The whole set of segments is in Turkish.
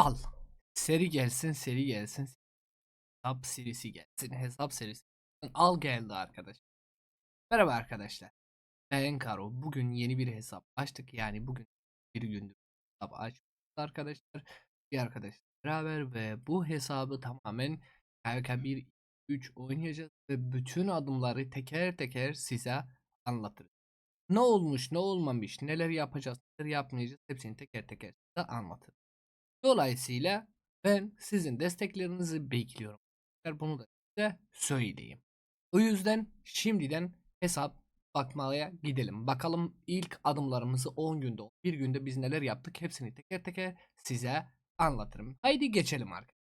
Al. Seri gelsin, seri gelsin. Hesap serisi gelsin. Hesap serisi. Al geldi arkadaş. Merhaba arkadaşlar. Ben Karo. Bugün yeni bir hesap açtık. Yani bugün bir gündür hesap açtık arkadaşlar. Bir arkadaşlar beraber ve bu hesabı tamamen KK1 3 oynayacağız ve bütün adımları teker teker size anlatırız. Ne olmuş, ne olmamış, neler yapacağız, neler yapmayacağız hepsini teker teker size anlatırım. Dolayısıyla ben sizin desteklerinizi bekliyorum. Bunu da size söyleyeyim. O yüzden şimdiden hesap bakmaya gidelim. Bakalım ilk adımlarımızı 10 günde, bir günde biz neler yaptık hepsini teker teker size anlatırım. Haydi geçelim arkadaşlar.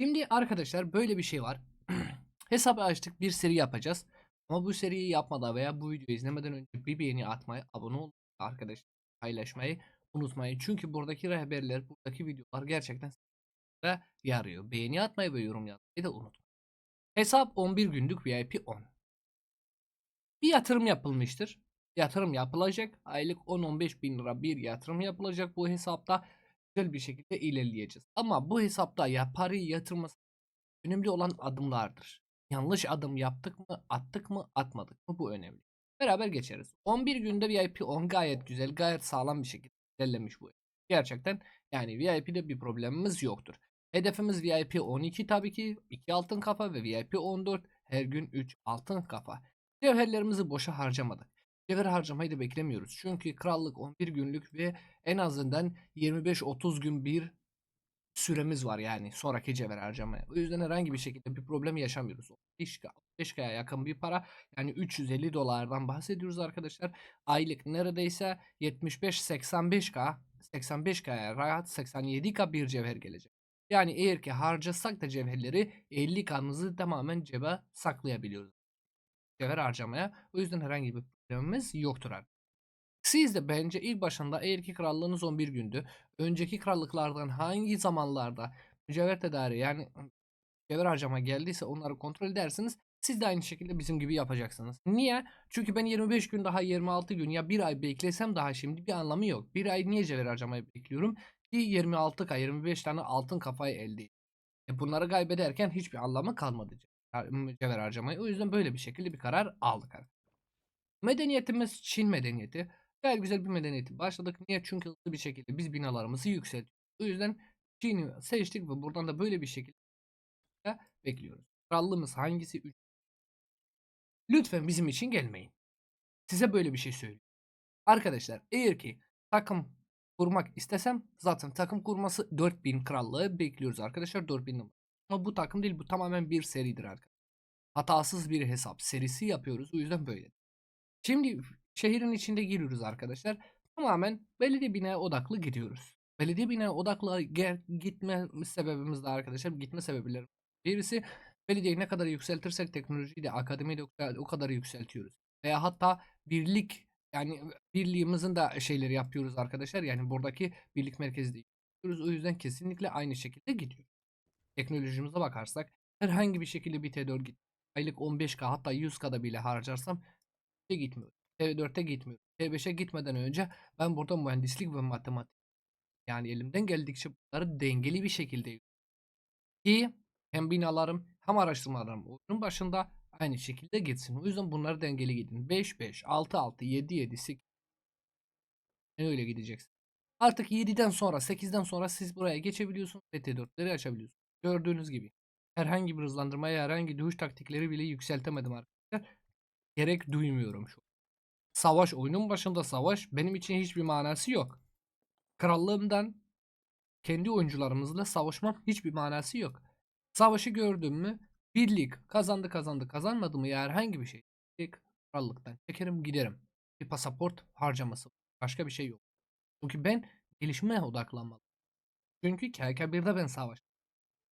Şimdi arkadaşlar böyle bir şey var. Hesabı açtık bir seri yapacağız. Ama bu seriyi yapmadan veya bu videoyu izlemeden önce bir beğeni atmayı, abone olmayı, arkadaşlar paylaşmayı unutmayın. Çünkü buradaki rehberler, buradaki videolar gerçekten size yarıyor. Beğeni atmayı ve yorum yazmayı da unutmayın. Hesap 11 günlük VIP 10. Bir yatırım yapılmıştır. Yatırım yapılacak. Aylık 10-15 bin lira bir yatırım yapılacak bu hesapta. Güzel bir şekilde ilerleyeceğiz. Ama bu hesapta ya parayı yatırması önemli olan adımlardır. Yanlış adım yaptık mı, attık mı, atmadık mı bu önemli. Beraber geçeriz. 11 günde VIP 10 gayet güzel, gayet sağlam bir şekilde ilerlemiş bu. Gerçekten yani VIP'de bir problemimiz yoktur. Hedefimiz VIP 12 tabii ki 2 altın kafa ve VIP 14 her gün 3 altın kafa. Cevherlerimizi boşa harcamadık. Cevher harcamayı da beklemiyoruz. Çünkü krallık 11 günlük ve en azından 25-30 gün bir süremiz var yani sonraki cevher harcamaya. O yüzden herhangi bir şekilde bir problem yaşamıyoruz. 5K'ya yakın bir para yani 350 dolardan bahsediyoruz arkadaşlar. Aylık neredeyse 75-85K 85K'ya rahat 87K bir cevher gelecek. Yani eğer ki harcasak da cevherleri 50K'mızı tamamen cebe saklayabiliyoruz. Cevher harcamaya. O yüzden herhangi bir problemimiz yoktur artık. Siz de bence ilk başında eğer ki krallığınız 11 gündü. Önceki krallıklardan hangi zamanlarda mücevher tedariği yani mücevher harcama geldiyse onları kontrol edersiniz. Siz de aynı şekilde bizim gibi yapacaksınız. Niye? Çünkü ben 25 gün daha 26 gün ya bir ay beklesem daha şimdi bir anlamı yok. Bir ay niye cevher harcamayı bekliyorum? Ki 26K 25 tane altın kafayı elde e bunları kaybederken hiçbir anlamı kalmadı mücevher harcamayı. O yüzden böyle bir şekilde bir karar aldık. Medeniyetimiz Çin medeniyeti. Gayet güzel bir medeniyeti başladık. Niye? Çünkü hızlı bir şekilde biz binalarımızı yükseltiyoruz. O yüzden Çin'i seçtik ve buradan da böyle bir şekilde bekliyoruz. Krallığımız hangisi? Lütfen bizim için gelmeyin. Size böyle bir şey söyleyeyim. Arkadaşlar eğer ki takım kurmak istesem zaten takım kurması 4000 krallığı bekliyoruz arkadaşlar 4000 numara. Ama bu takım değil bu tamamen bir seridir arkadaşlar. Hatasız bir hesap serisi yapıyoruz o yüzden böyle. Şimdi şehrin içinde giriyoruz arkadaşlar. Tamamen belediye binaya odaklı gidiyoruz. Belediye binaya odaklı gitme sebebimiz de arkadaşlar gitme sebepleri birisi belediyeyi ne kadar yükseltirsek teknolojiyi de akademiyi de o kadar yükseltiyoruz. Veya hatta birlik yani birliğimizin de şeyleri yapıyoruz arkadaşlar. Yani buradaki birlik merkezi de yapıyoruz. O yüzden kesinlikle aynı şekilde gidiyor. Teknolojimize bakarsak herhangi bir şekilde bir T4 git. Aylık 15K hatta 100K'da bile harcarsam gitmiyor. T4'e gitmiyor. T5'e gitmeden önce ben burada mühendislik ve matematik yani elimden geldikçe bunları dengeli bir şekilde ki hem binalarım hem araştırmalarım oyunun başında aynı şekilde gitsin. O yüzden bunları dengeli gidin. 5 5, 6 6, 7 7, 8 öyle gideceksin. Artık 7'den sonra 8'den sonra siz buraya geçebiliyorsunuz ve T4'leri açabiliyorsunuz. Gördüğünüz gibi herhangi bir hızlandırmaya herhangi dövüş taktikleri bile yükseltemedim arkadaşlar. Gerek duymuyorum şu. Savaş oyunun başında savaş benim için hiçbir manası yok. Krallığımdan kendi oyuncularımızla savaşmam hiçbir manası yok. Savaşı gördüm mü birlik kazandı kazandı kazanmadı mı ya herhangi bir şey. Tek krallıktan çekerim giderim. Bir pasaport harcaması. Başka bir şey yok. Çünkü ben gelişmeye odaklanmalıyım. Çünkü KK1'de ben savaş.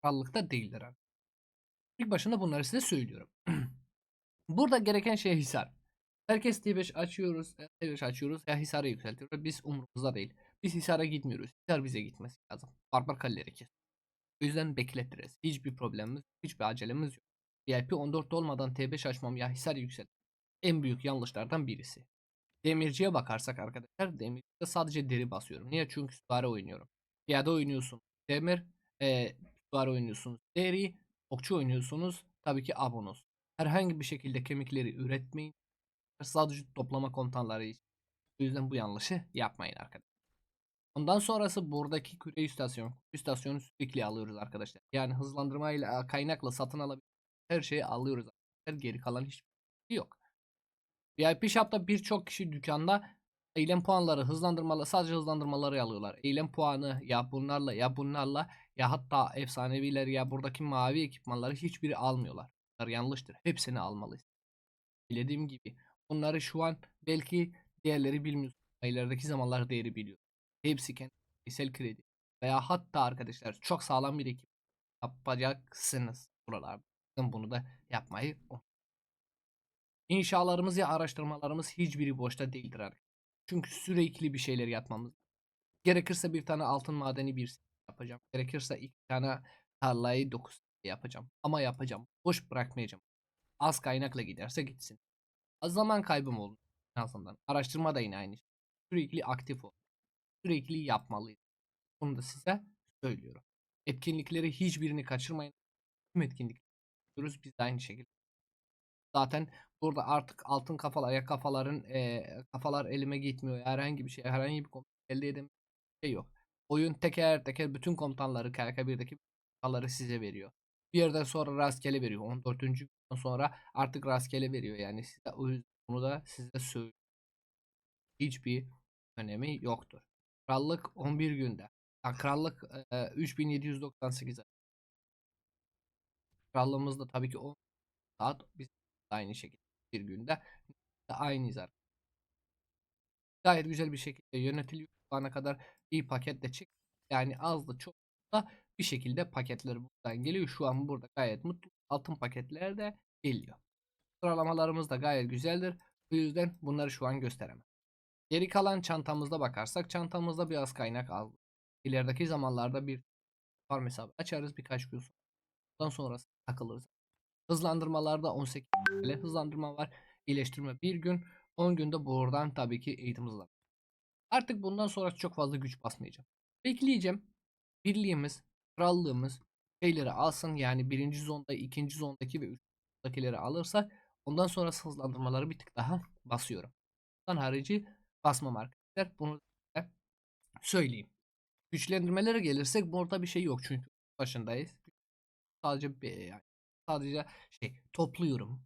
Krallıkta değildir abi. İlk başında bunları size söylüyorum. Burada gereken şey Hisar. Herkes T5 açıyoruz, T5 açıyoruz ya Hisar'ı yükseltiyoruz. Biz umurumuzda değil. Biz Hisar'a gitmiyoruz. Hisar bize gitmesi lazım. Barbar kaleleri kes. O yüzden bekletiriz. Hiçbir problemimiz, hiçbir acelemiz yok. VIP 14 olmadan T5 açmam ya Hisar yükselt. En büyük yanlışlardan birisi. Demirciye bakarsak arkadaşlar demircide sadece deri basıyorum. Niye? Çünkü süvari oynuyorum. Piyade oynuyorsun. Demir. E, süvari oynuyorsunuz. Deri. Okçu oynuyorsunuz. Tabii ki abonus. Herhangi bir şekilde kemikleri üretmeyin. Sadece toplama komutanları için. O yüzden bu yanlışı yapmayın arkadaşlar. Ondan sonrası buradaki küre istasyon. Küre istasyonu sürekli alıyoruz arkadaşlar. Yani hızlandırmayla kaynakla satın alabilir. Her şeyi alıyoruz arkadaşlar. Geri kalan hiçbir şey yok. VIP Shop'ta birçok kişi dükkanda eylem puanları hızlandırmalı sadece hızlandırmaları alıyorlar. Eylem puanı ya bunlarla ya bunlarla ya hatta efsaneviler ya buradaki mavi ekipmanları hiçbiri almıyorlar. Bunlar yanlıştır. Hepsini almalıyız. Dediğim gibi bunları şu an belki diğerleri bilmiyorsunuz. İlerideki zamanlar değeri biliyor. Hepsi kendi kişisel kredi veya hatta arkadaşlar çok sağlam bir ekip yapacaksınız buralarda. Bunu da yapmayı. İnşalarımız ya araştırmalarımız hiçbiri boşta değildir arkadaşlar. Çünkü sürekli bir şeyler yapmamız. Gerekirse bir tane altın madeni bir yapacağım. Gerekirse iki tane tarlayı dokuz yapacağım. Ama yapacağım. Boş bırakmayacağım. Az kaynakla giderse gitsin. Az zaman kaybım oldu en azından. Araştırma da yine aynı. şey. Sürekli aktif ol. Sürekli yapmalıyız. Bunu da size söylüyorum. Etkinlikleri hiçbirini kaçırmayın. Tüm etkinlikleri yapıyoruz. Biz de aynı şekilde. Zaten burada artık altın kafalar ya kafaların eee, kafalar elime gitmiyor. Herhangi bir şey, herhangi bir komutan elde edemem şey yok. Oyun teker teker bütün komutanları KK1'deki komutanları size veriyor. Bir yerden sonra rastgele veriyor. 14. günden sonra artık rastgele veriyor. Yani size o bunu da size söylüyorum. Hiçbir önemi yoktur. Krallık 11 günde. Ha, krallık eee, 3798 Krallığımız da tabii ki 10 saat biz aynı şekilde bir günde aynıyız arkadaşlar. Gayet güzel bir şekilde yönetiliyor. Şu ana kadar iyi paketle çık. Yani az da çok da bir şekilde paketler buradan geliyor. Şu an burada gayet mutlu. Altın paketler de geliyor. Sıralamalarımız da gayet güzeldir. Bu yüzden bunları şu an gösteremem. Geri kalan çantamızda bakarsak çantamızda biraz kaynak az. İlerideki zamanlarda bir farm hesabı açarız birkaç gün sonra. Ondan sonrası takılırız. Hızlandırmalarda 18 ile hızlandırma var. İyileştirme 1 gün. 10 günde buradan tabii ki eğitim hızlandırma. Artık bundan sonra çok fazla güç basmayacağım. Bekleyeceğim. Birliğimiz, krallığımız şeyleri alsın. Yani birinci zonda, ikinci zondaki ve üçüncü zondakileri alırsak ondan sonra hızlandırmaları bir tık daha basıyorum. Bundan harici basmam arkadaşlar. Bunu söyleyeyim. Güçlendirmelere gelirsek burada bir şey yok çünkü başındayız. Sadece bir, yani sadece şey topluyorum.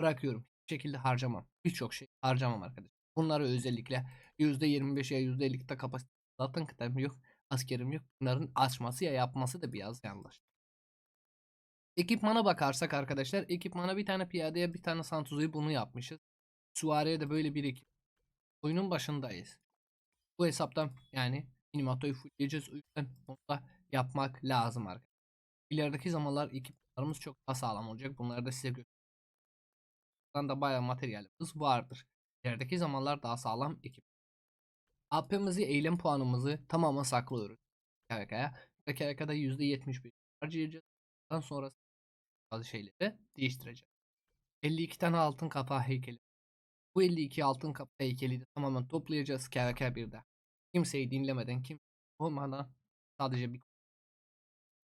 Bırakıyorum. Bir şekilde harcamam. Birçok şey harcamam arkadaşlar. Bunları özellikle %25'e %50'de kapasite zaten kitabım yok. Askerim yok. Bunların açması ya yapması da biraz yanlış. Ekipmana bakarsak arkadaşlar ekipmana bir tane piyadeye bir tane santuzuyu bunu yapmışız. Süvariye de böyle bir ekip. Oyunun başındayız. Bu hesaptan yani Minimato'yu fullleyeceğiz. O yüzden bunu da yapmak lazım arkadaşlar. İlerideki zamanlar ekiplerimiz çok daha sağlam olacak. Bunları da size göstereceğim. Buradan da bayağı materyalimiz vardır. İlerideki zamanlar daha sağlam ekip. AP'mizi, eylem puanımızı tamamen saklıyoruz. KVK'ya. KVK'da %71 harcayacağız. Ondan sonra bazı şeyleri değiştireceğiz. 52 tane altın kafa heykeli. Bu 52 altın kafa heykeli de tamamen toplayacağız KVK 1'de. Kimseyi dinlemeden, kim olmadan sadece bir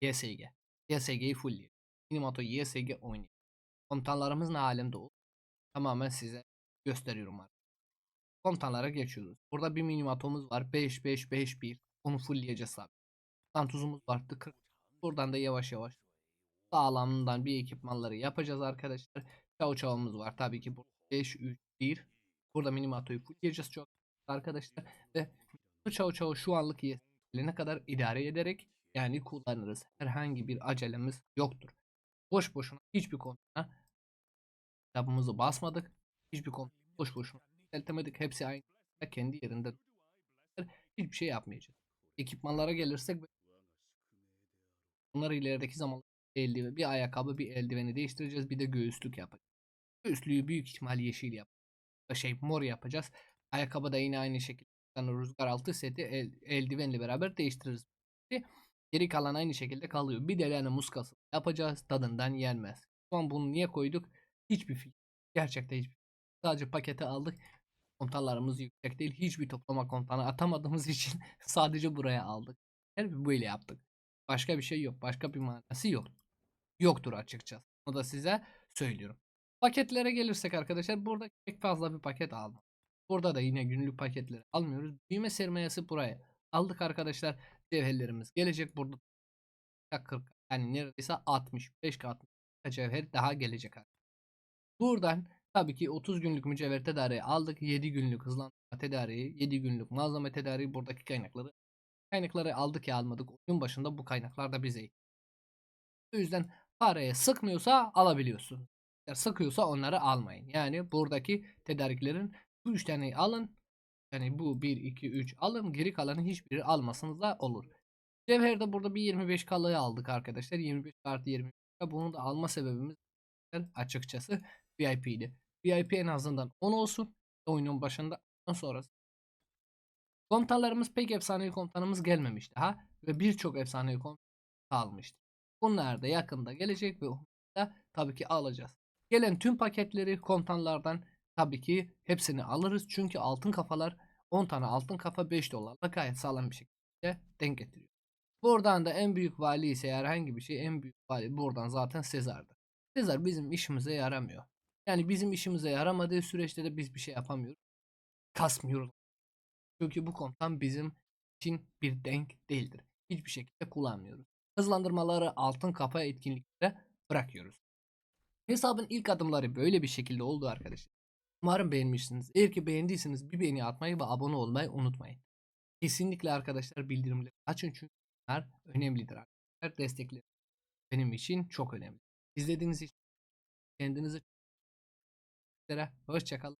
YSG. YSG'yi fullleyelim. Minimato YSG oynayalım. Komutanlarımız ne alemde olur? Tamamen size gösteriyorum artık. Komutanlara geçiyoruz. Burada bir minimatomuz var. 5 5 5 1. Onu fullleyeceğiz abi. Santuzumuz vardı 40. Buradan da yavaş yavaş sağlamından bir ekipmanları yapacağız arkadaşlar. Çav çavımız var. Tabii ki bu 5 3 1. Burada minimatoyu fullleyeceğiz çok arkadaşlar ve bu çav çav şu anlık ne kadar idare ederek yani kullanırız. Herhangi bir acelemiz yoktur. Boş boşuna hiçbir konuda kitabımızı basmadık. Hiçbir konu boş boşuna yükseltemedik. Hepsi aynı kendi yerinde. Hiçbir şey yapmayacağız. Ekipmanlara gelirsek bunları ilerideki zaman eldiven, bir ayakkabı, bir eldiveni değiştireceğiz. Bir de göğüslük yapacağız. Göğüslüğü büyük ihtimal yeşil yap. Şey mor yapacağız. Ayakkabı da yine aynı şekilde yani rüzgar altı seti el, eldivenle beraber değiştiririz. Geri kalan aynı şekilde kalıyor. Bir de yani muskası yapacağız. Tadından yenmez. An bunu niye koyduk? Hiçbir fikir. Gerçekten hiçbir fikir. Sadece paketi aldık. Komutanlarımız yüksek değil. Hiçbir toplama komutanı atamadığımız için sadece buraya aldık. Her böyle yaptık. Başka bir şey yok. Başka bir manası yok. Yoktur açıkçası. Onu da size söylüyorum. Paketlere gelirsek arkadaşlar burada pek fazla bir paket aldım. Burada da yine günlük paketleri almıyoruz. Büyüme sermayesi buraya aldık arkadaşlar. Cevherlerimiz gelecek burada 40 yani neredeyse 65 kat cevher daha gelecek. Buradan tabii ki 30 günlük mücevher tedariği aldık. 7 günlük hızlandırma tedariği, 7 günlük malzeme tedariği buradaki kaynakları. Kaynakları aldık ya almadık. Oyun başında bu kaynaklar da bize. O yüzden paraya sıkmıyorsa alabiliyorsun. Eğer sıkıyorsa onları almayın. Yani buradaki tedariklerin bu 3 taneyi alın. Yani bu 1, 2, 3 alın. Geri kalanı hiçbiri almasanız da olur. Cevher'de burada bir 25 kalığı aldık arkadaşlar. 25 artı 25. Bunu da alma sebebimiz açıkçası VIP'di. VIP en azından 10 olsun. Oyunun başında sonrası. Komutanlarımız pek efsanevi komutanımız gelmemişti ha ve birçok efsanevi komutan kalmıştı. Bunlar da yakında gelecek ve da tabii ki alacağız. Gelen tüm paketleri komutanlardan tabii ki hepsini alırız. Çünkü altın kafalar 10 tane altın kafa 5 dolarla gayet sağlam bir şekilde denk getiriyor. Buradan da en büyük vali ise herhangi bir şey en büyük vali buradan zaten Sezar'dır. Sezar bizim işimize yaramıyor. Yani bizim işimize yaramadığı süreçte de biz bir şey yapamıyoruz. Kasmıyoruz. Çünkü bu komutan bizim için bir denk değildir. Hiçbir şekilde kullanmıyoruz. Hızlandırmaları altın kafa etkinliklere bırakıyoruz. Hesabın ilk adımları böyle bir şekilde oldu arkadaşlar. Umarım beğenmişsiniz. Eğer ki beğendiyseniz bir beğeni atmayı ve abone olmayı unutmayın. Kesinlikle arkadaşlar bildirimleri açın çünkü bunlar önemlidir arkadaşlar. Destekleri benim için çok önemli. İzlediğiniz için kendinize hoşçakalın.